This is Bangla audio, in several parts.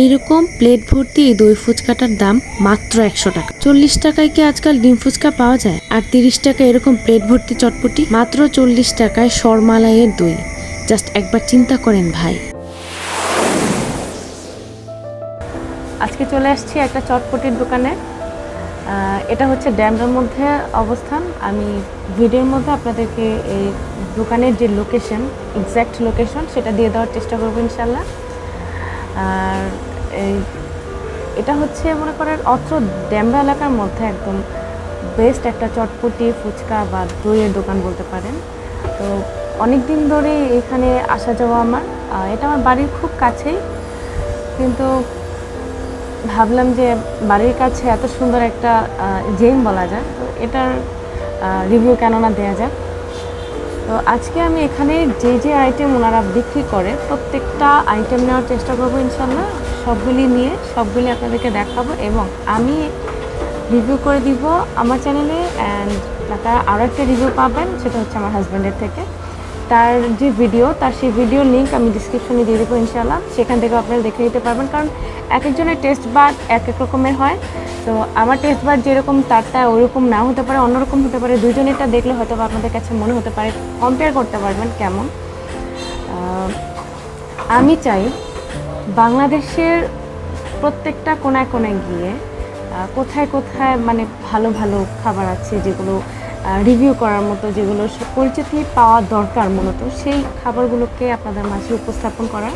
এইরকম প্লেট ভর্তি এই দই ফুচকাটার দাম মাত্র একশো টাকা। চল্লিশ টাকায় কি আজকাল ডিম ফুচকা পাওয়া যায়? আর তিরিশ টাকা এরকম প্লেট ভর্তি চটপটি? মাত্র চল্লিশ টাকায় শর্মালাইয়ের দই। জাস্ট একবার চিন্তা করেন ভাই। আজকে চলে আসছি একটা চটপটির দোকানে। এটা হচ্ছে ড্যামের মধ্যে অবস্থান। আমি ভিডিওর মধ্যে আপনাদেরকে এই দোকানের যে লোকেশন এক্স্যাক্ট লোকেশন সেটা দিয়ে দেওয়ার চেষ্টা করব ইনশাল্লাহ আর এই, এটা হচ্ছে মনে করেন অত্র ড্যামরা এলাকার মধ্যে একদম বেস্ট একটা চটপটি, ফুচকা বা দইয়ের দোকান বলতে পারেন। তো অনেক দিন ধরে এখানে আসা যাওয়া আমার। এটা আমার বাড়ির খুব কাছেই। কিন্তু ভাবলাম যে বাড়ির কাছে এত সুন্দর একটা জেম বলা যায়। তো এটার রিভিউ কেন না দেওয়া যায় তো আজকে আমি এখানে যে যে আইটেম ওনারা বিক্রি করে, প্রত্যেকটা আইটেম নেওয়ার চেষ্টা করব ইনশাল্লাহ। সবগুলি নিয়ে, সবগুলি আপনাদেরকে দেখাবো এবং আমি রিভিউ করে দিব আমার চ্যানেলে অ্যান্ড আপনারা আরও একটা রিভিউ পাবেন, সেটা হচ্ছে আমার হাজব্যান্ডের থেকে। তার যে ভিডিও তার সেই ভিডিও লিঙ্ক আমি ডিসক্রিপশনে দিয়ে দেবো ইনশাল্লাহ সেখান থেকে আপনারা দেখে নিতে পারবেন, কারণ এক একজনের টেস্ট বাদ এক এক রকমের হয়। তো আমার টেস্ট বাদ যেরকম তারটা ওরকম না হতে পারে, অন্যরকম হতে পারে। দুজনেরটা দেখলে হয়তো আপনাদের কাছে মনে হতে পারে কম্পেয়ার করতে পারবেন কেমন। আমি চাই বাংলাদেশের প্রত্যেকটা কোনায় কোনায় গিয়ে কোথায় কোথায় মানে ভালো ভালো খাবার আছে যেগুলো রিভিউ করার মতো যেগুলো পরিচিতি পাওয়া দরকার মূলত, সেই খাবারগুলোকে আপনাদের মাঝে উপস্থাপন করার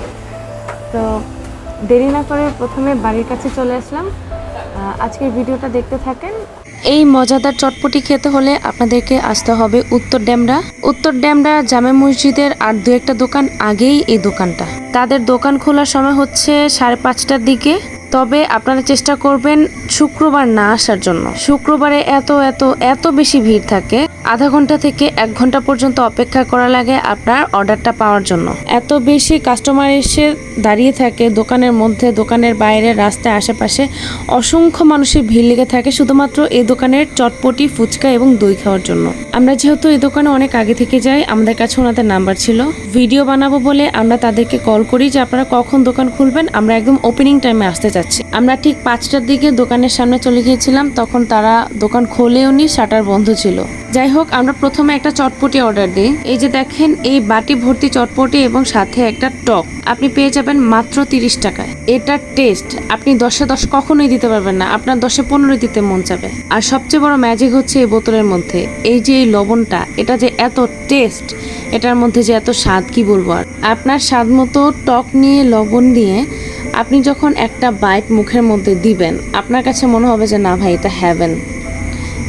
তো দেরি না করে প্রথমে বাড়ির কাছে চলে আসলাম। আজকের ভিডিওটা দেখতে থাকেন। এই মজাদার চটপটি খেতে হলে আপনাদেরকে আসতে হবে উত্তর ড্যামরা। উত্তর ড্যামরা জামে মসজিদের আর দু একটা দোকান আগেই এই দোকানটা। তাদের দোকান খোলার সময় হচ্ছে সাড়ে পাঁচটার দিকে। তবে আপনারা চেষ্টা করবেন শুক্রবার না আসার জন্য। শুক্রবারে এত এত এত বেশি ভিড় থাকে, আধা ঘণ্টা থেকে এক ঘণ্টা পর্যন্ত অপেক্ষা করা লাগে আপনার অর্ডারটা পাওয়ার জন্য। এত বেশি কাস্টমার এসে দাঁড়িয়ে থাকে, দোকানের মধ্যে, দোকানের বাইরে রাস্তায় আশেপাশে, অসংখ্য মানুষের ভিড় লেগে থাকে শুধুমাত্র এই দোকানের চটপটি, ফুচকা এবং দই খাওয়ার জন্য। আমরা যেহেতু এই দোকানে অনেক আগে থেকে যাই, আমাদের কাছে ওনাদের নাম্বার ছিল। ভিডিও বানাবো বলে আমরা তাদেরকে কল করি যে আপনারা কখন দোকান খুলবেন, আমরা একদম ওপেনিং টাইমে আসতে চাচ্ছি। আমরা ঠিক পাঁচটার দিকে দোকানের সামনে চলে গিয়েছিলাম, তখন তারা দোকান খোলেও নি, শাটার বন্ধ ছিল। যাই হোক, আমরা প্রথমে একটা চটপটি অর্ডার দিই। এই যে দেখেন, এই বাটি ভর্তি চটপটি এবং সাথে একটা টক। আপনি পেয়ে যাবেন মাত্র তিরিশ টাকায়। এটার টেস্ট। আপনি দশে দশ কখনোই দিতে পারবেন না। আপনার দশে পনেরো দিতে মন চাবে। আর সবচেয়ে বড় ম্যাজিক হচ্ছে এই বোতলের মধ্যে। এই যে এই লবণটা, এটা যে এত টেস্ট, এটার মধ্যে যে এত স্বাদ, কি বলব আর? আপনার স্বাদ মতো টক নিয়ে লবণ দিয়ে আপনি যখন একটা বাইট মুখের মধ্যে দিবেন, আপনার কাছে মনে হবে যে, না ভাই, এটা হ্যাভেন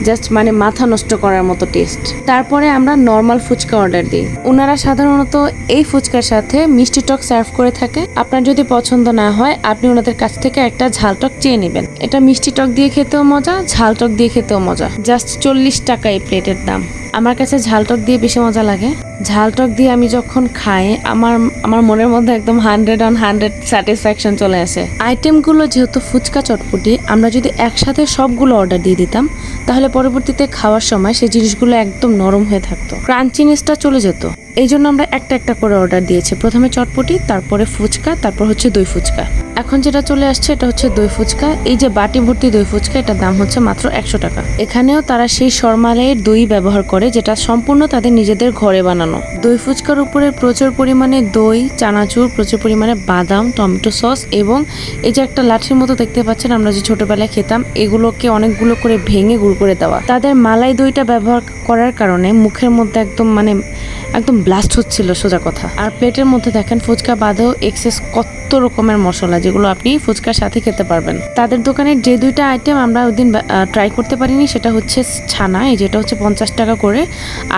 জাস্ট মানে মাথা নষ্ট করার মতো টেস্ট তারপরে আমরা নর্মাল ফুচকা অর্ডার দিই। ওনারা সাধারণত এই ফুচকার সাথে মিষ্টি টক সার্ভ করে থাকে। আপনার যদি পছন্দ না হয়, আপনি ওনাদের কাছ থেকে একটা ঝাল টক চেয়ে নেবেন। এটা মিষ্টি টক দিয়ে খেতেও মজা, ঝাল টক দিয়ে খেতেও মজা। জাস্ট চল্লিশ টাকা এই প্লেটের দাম। আমার কাছে ঝাল টক দিয়ে বেশি মজা লাগে। ঝাল টক দিয়ে আমি যখন খাই, আমার আমার মনের মধ্যে একদম হান্ড্রেড অন হান্ড্রেড স্যাটিসফ্যাকশন চলে আসে। আইটেমগুলো যেহেতু ফুচকা চটপটি, আমরা যদি একসাথে সবগুলো অর্ডার দিয়ে দিতাম, তাহলে পরবর্তীতে খাওয়ার সময় সেই জিনিসগুলো একদম নরম হয়ে থাকতো। ক্রাঞ্চিনেসটা চলে যেত। এই জন্য আমরা একটা একটা করে অর্ডার দিয়েছি। প্রথমে চটপটি, তারপরে ফুচকা, তারপর হচ্ছে দই ফুচকা। এখন যেটা চলে আসছে, এটা হচ্ছে দই ফুচকা। এই যে বাটি ভর্তি দই ফুচকা এটার দাম হচ্ছে মাত্র একশো টাকা। এখানেও তারা সেই শর্মালাইয়ের দই ব্যবহার করে, যেটা সম্পূর্ণ তাদের নিজেদের ঘরে বানানো। দই ফুচকার উপরে প্রচুর পরিমাণে দই, চানাচুর, প্রচুর পরিমাণে বাদাম, টমেটো সস এবং এই যে একটা লাঠির মতো দেখতে পাচ্ছেন, আমরা যে ছোটবেলায় খেতাম, এগুলোকে অনেকগুলো করে ভেঙে গুঁড়ো করে দেওয়া। তাদের মালাই দইটা ব্যবহার করার কারণে মুখের মধ্যে একদম মানে একদম ব্লাস্ট হচ্ছিল সোজা কথা। আর প্লেটের মধ্যে দেখেন ফুচকা বাদেও এক্সেস কত রকমের মশলা যেগুলো আপনি ফুচকার সাথে খেতে পারবেন। তাদের দোকানের যে দুইটা আইটেম আমরা ওই দিন ট্রাই করতে পারিনি, সেটা হচ্ছে ছানা, এই যেটা হচ্ছে পঞ্চাশ টাকা করে।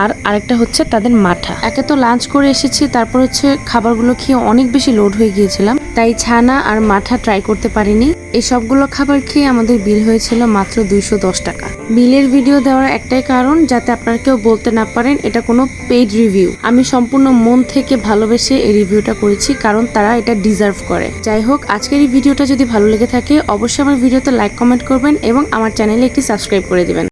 আর আরেকটা হচ্ছে তাদের মাঠা। একে তো লাঞ্চ করে এসেছি, তারপর হচ্ছে খাবারগুলো খেয়ে অনেক বেশি লোড হয়ে গিয়েছিলাম। তাই ছানা আর মাঠা ট্রাই করতে পারিনি। এই সবগুলো খাবার খেয়ে আমাদের বিল হয়েছিল মাত্র দুইশো দশ টাকা। বিলের ভিডিও দেওয়ার একটাই কারণ, যাতে আপনারা কেউ বলতে না পারেন, এটা কোনো পেইড রিভিউ আমি সম্পূর্ণ মন থেকে ভালোবেসে এই রিভিউটা করেছি, কারণ তারা এটা ডিজার্ভ করে। যাই হোক, আজকের এই ভিডিওটা যদি ভালো লেগে থাকে, অবশ্যই আমার ভিডিওতে লাইক কমেন্ট করবেন এবং আমার চ্যানেলে একটি সাবস্ক্রাইব করে দিবেন।